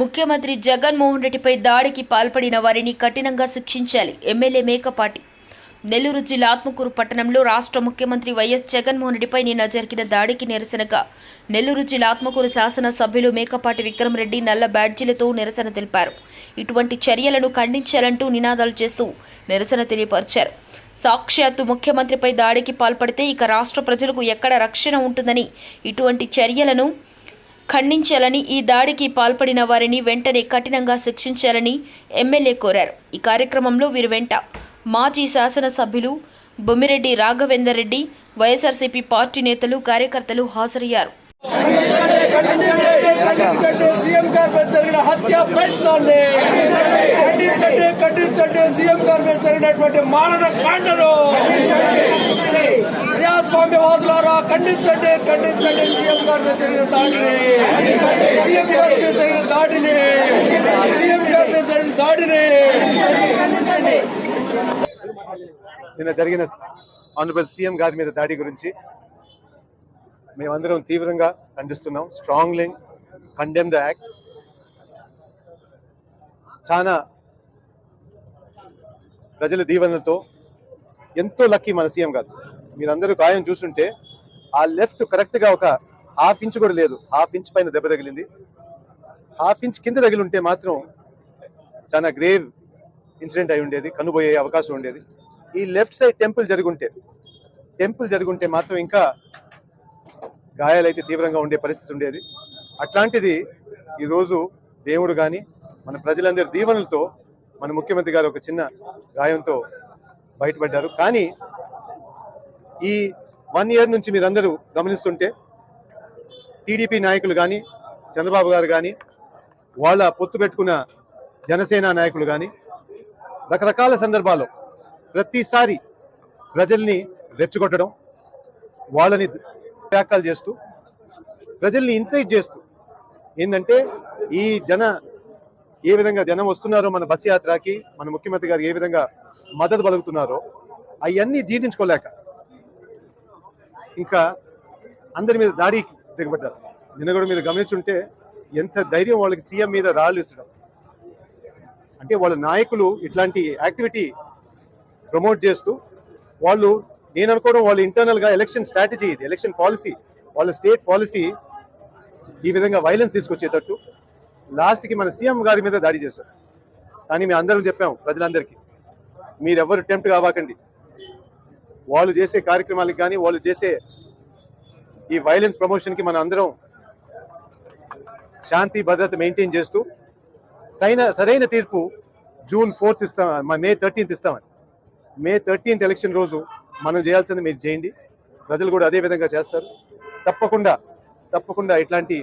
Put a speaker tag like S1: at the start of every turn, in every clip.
S1: ముఖ్యమంత్రి జగన్మోహన్ రెడ్డిపై దాడికి పాల్పడిన వారిని కఠినంగా శిక్షించాలి. ఎమ్మెల్యే మేకపాటి. నెల్లూరు జిల్లా ఆత్మకూరు పట్టణంలో రాష్ట్ర ముఖ్యమంత్రి వైఎస్ జగన్మోహన్ రెడ్డిపై నిన్న జరిగిన దాడికి నిరసనగా నెల్లూరు జిల్లా ఆత్మకూరు శాసన సభ్యులు మేకపాటి విక్రమరెడ్డి నల్ల బ్యాడ్జీలతో నిరసన తెలిపారు. ఇటువంటి చర్యలను ఖండించాలంటూ నినాదాలు చేస్తూ నిరసన తెలియపరిచారు. సాక్షాత్తు ముఖ్యమంత్రిపై దాడికి పాల్పడితే ఇక రాష్ట్ర ప్రజలకు ఎక్కడ రక్షణ ఉంటుందని ఇటువంటి చర్యలను ఖండించాలని ఈ దాడికి పాల్పడిన వారిని వెంటనే కఠినంగా శిక్షించాలని ఎమ్మెల్యే కోరారు. ఈ కార్యక్రమంలో వీరు వెంట మాజీ శాసనసభ్యులు బొమ్మిరెడ్డి రాఘవేందర్ రెడ్డి వైఎస్ఆర్సీపీ పార్టీ నేతలు కార్యకర్తలు హాజరయ్యారు.
S2: సీఎం గారి మీద జరిగిన హత్య ప్రయత్నాన్ని ఖండించండి ఖండించండి సీఎం గారి మీద జరిగినటువంటి మారణ కాండను ప్రజాస్వామ్యవాదులారా ఖండించండి ఖండించండి సీఎం గారి మీద జరిగిన దాడిని సీఎం గారి మీద జరిగిన దాడిని సీఎం గారి మీద జరిగిన దాడిని
S3: నిన్న జరిగిన ఆనరబుల్ సీఎం గారి మీద దాడి గురించి మేమందరం తీవ్రంగా ఖండిస్తున్నాం. స్ట్రాంగ్లీ కండెమ్ ద యాక్ట్ చాలా ప్రజల దీవెనలతో ఎంతో లక్కీ మన సీఎం గారు. మీరందరూ గాయం చూస్తుంటే ఆ లెఫ్ట్ కరెక్ట్గా ఒక హాఫ్ ఇంచ్ కూడా లేదు. హాఫ్ ఇంచ్ పైన దెబ్బ తగిలింది. హాఫ్ ఇంచ్ కింద తగిలి ఉంటే మాత్రం చాలా గ్రేవ్ ఇన్సిడెంట్ అయి ఉండేది కనుబోయే అవకాశం ఉండేది. ఈ లెఫ్ట్ సైడ్ టెంపుల్ జరుగుంటే టెంపుల్ జరుగుంటే మాత్రం ఇంకా గాయాలైతే తీవ్రంగా ఉండే పరిస్థితి ఉండేది. అట్లాంటిది ఈరోజు దేవుడు కానీ మన ప్రజలందరి దీవెనలతో మన ముఖ్యమంత్రి గారు ఒక చిన్న గాయంతో బయటపడ్డారు. కానీ ఈ వన్ ఇయర్ నుంచి మీరందరూ గమనిస్తుంటే టీడీపీ నాయకులు కానీ చంద్రబాబు గారు కానీ వాళ్ళ పొత్తు పెట్టుకున్న జనసేన నాయకులు కానీ రకరకాల సందర్భాల్లో ప్రతిసారి ప్రజల్ని రెచ్చగొట్టడం వాళ్ళని వ్యాఖ్యలు చేస్తూ ప్రజల్ని ఇన్సైట్ చేస్తూ ఏంటంటే ఈ జన ఏ విధంగా జనం వస్తున్నారో మన బస్ యాత్రకి మన ముఖ్యమంత్రి గారు ఏ విధంగా మద్దతు పలుకుతున్నారో అవన్నీ జీర్ణించుకోలేక ఇంకా అందరి మీద దాడి దిగబడ్డారు. నిన్న కూడా మీరు గమనించుంటే ఎంత ధైర్యం వాళ్ళకి సీఎం మీద రాళ్ళు ఇచ్చడం అంటే వాళ్ళ నాయకులు ఇట్లాంటి యాక్టివిటీ ప్రమోట్ చేస్తూ వాళ్ళు నేను అనుకోవడం వాళ్ళ ఇంటర్నల్గా ఎలక్షన్ స్ట్రాటజీ ఇది ఎలక్షన్ పాలసీ వాళ్ళ స్టేట్ పాలసీ ఈ విధంగా వైలెన్స్ తీసుకొచ్చేటట్టు లాస్ట్కి మన సీఎం గారి మీద దాడి చేశారు. కానీ మేము అందరం చెప్పాము ప్రజలందరికీ మీరెవ్వరు టెంప్ట్ కావాకండి. వాళ్ళు చేసే కార్యక్రమాలకు కానీ వాళ్ళు చేసే ఈ వైలెన్స్ ప్రమోషన్కి మన అందరం శాంతి భద్రత మెయింటైన్ చేస్తూ సరైన సరైన తీర్పు జూన్ ఫోర్త్ ఇస్తాం మే థర్టీన్త్ ఇస్తామని. మే థర్టీన్త్ ఎలక్షన్ రోజు మనం చేయాల్సింది మీరు చేయండి. ప్రజలు కూడా అదే విధంగా చేస్తారు. తప్పకుండా తప్పకుండా ఇట్లాంటి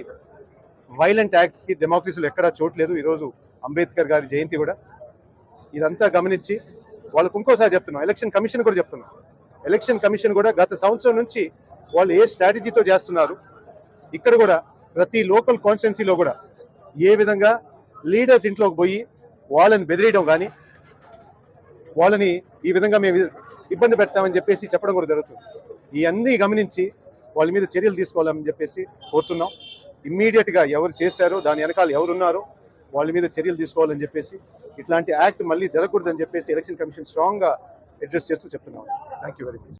S3: వైలెంట్ యాక్ట్స్కి డెమోక్రసీలో ఎక్కడా చోట్లేదు ఈరోజు అంబేద్కర్ గారి జయంతి కూడా. ఇదంతా గమనించి వాళ్ళకు ఇంకోసారి చెప్తున్నాం. ఎలక్షన్ కమిషన్ కూడా చెప్తున్నాం. ఎలక్షన్ కమిషన్ కూడా గత సంవత్సరం నుంచి వాళ్ళు ఏ స్ట్రాటజీతో చేస్తున్నారు? ఇక్కడ కూడా ప్రతి లోకల్ కాన్స్టిట్యున్సీలో కూడా ఏ విధంగా లీడర్స్ ఇంట్లోకి పోయి వాళ్ళని బెదిరియడం కానీ వాళ్ళని ఈ విధంగా మేము ఇబ్బంది పెడతామని చెప్పేసి చెప్పడం కూడా జరుగుతుంది. ఇవన్నీ గమనించి వాళ్ళ మీద చర్యలు తీసుకోవాలని చెప్పేసి కోరుతున్నాం. ఇమ్మీడియట్గా ఎవరు చేశారో దాని వెనకాల ఎవరున్నారో వాళ్ళ మీద చర్యలు తీసుకోవాలని చెప్పేసి ఇట్లాంటి యాక్ట్ మళ్ళీ జరగకూడదని చెప్పేసి ఎలక్షన్ కమిషన్ స్ట్రాంగ్గా అడ్రస్ చేస్తూ చెప్తున్నాం. Thank you very much